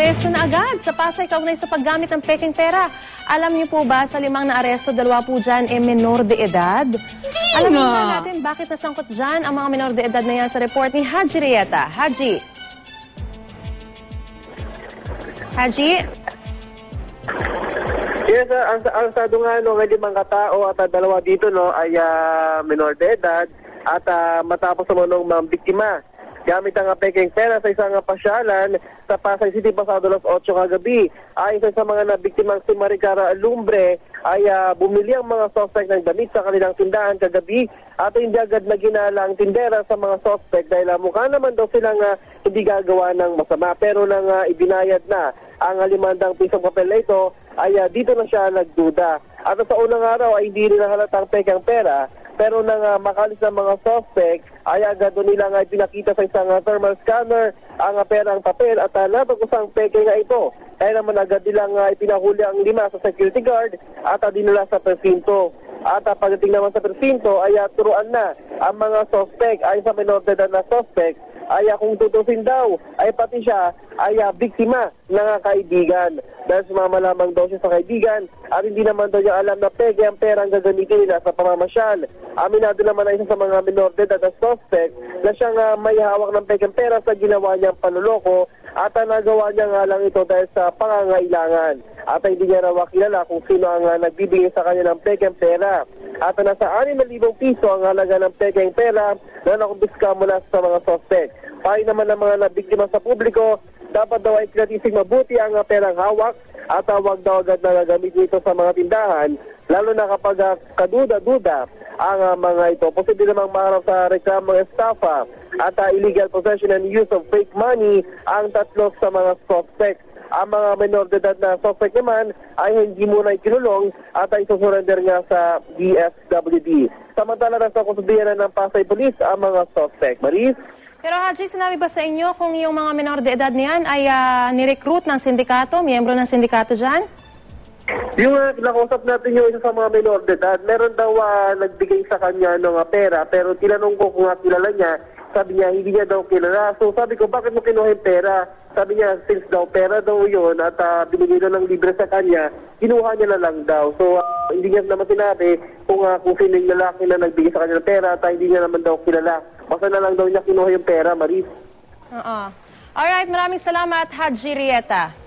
Naaresto na agad sa Pasay kaugnay sa paggamit ng peking pera. Alam niyo po ba sa limang naaresto, dalawa po dyan e menor de edad? Alam niyo ba natin bakit nasangkot dyan ang mga menor de edad na yan sa report ni Haji Rieta? Haji? Haji? Yes, sir. Ang, ang sado nga no, ng limang katao at ah, dalawa dito no, ay ah, minor de edad at ah, matapos naman ng mga biktima. Gamit ang peking pera sa isang pasyalan sa Pasay City pasado alas 8 kagabi. Ay isa sa mga nabiktimang si Maricara Lumbre ay ah, bumili ang mga suspect ng damit sa kanilang tindahan kagabi at hindi agad na ang tindera sa mga suspect dahil ah, mukha naman daw silang ah, hindi gagawa ng masama pero nang ah, ibinayad na ang limandang pisong papel na ito ay ah, dito na siya nagduda. At sa unang araw ay hindi rin halatang pekang pera pero nang ah, makalis ng mga suspect ay agad doon nila nga pinakita sa isang ah, thermal scanner ang uh, perang papel at uh, natagusang peke nga ito. Kaya naman agad nilang uh, ipinahuli ang lima sa security guard at uh, dinala sa presinto. At uh, pagdating naman sa presinto ay uh, turuan na ang mga suspect ay sa minor na suspect ay kung tutusin daw ay pati siya ay uh, biktima ng uh, kaibigan. Dahil sumama lamang daw siya sa kaibigan at hindi naman daw niya alam na peke ang pera ang gagamitin nila sa pamamasyal. Aminado naman ay isa sa mga minor de na suspect na siyang uh, may hawak ng pekeng pera sa ginawa niyang panuloko at uh, nagawa niya nga lang ito dahil sa pangangailangan. At hindi niya raw kilala kung sino ang uh, nagbibigay sa kanya ng pekeng pera. At nasa 6,000 piso ang halaga ng pekeng pera na nakumpiska mula sa mga suspect. Pahay naman ng mga nabiktima sa publiko, dapat daw ay kinatisig mabuti ang perang hawak at uh, wag daw agad na gagamitin ito sa mga tindahan, lalo na kapag uh, kaduda-duda ang uh, mga ito. Posible namang maharap sa reklamong estafa at uh, illegal possession and use of fake money ang tatlo sa mga suspects. Ang mga minor de edad na suspect naman ay hindi muna ikinulong at ay susurrender nga sa DSWD. Samantala nasa kusubihan ng Pasay Police ang mga suspect. Maris? Pero Haji, sinabi ba sa inyo kung yung mga menor de edad niyan ay uh, nirecruit ng sindikato, miyembro ng sindikato dyan? Yung uh, nakausap natin yung isa sa mga minor de edad, meron daw uh, nagbigay sa kanya ng uh, pera pero tinanong ko kung uh, kilala niya, sabi niya hindi niya daw kilala. So sabi ko, bakit mo kinuha yung pera? Sabi niya, since daw pera daw yun at uh, binigay daw ng libre sa kanya, kinuha niya na lang daw. So uh, hindi niya naman sinabi kung, uh, kung sino yung lalaki na nagbigay sa kanya ng pera at uh, hindi niya naman daw kilala. Basta na lang daw niya kinuha yung pera, Maris. Oo. Alright, maraming salamat, Haji Rieta.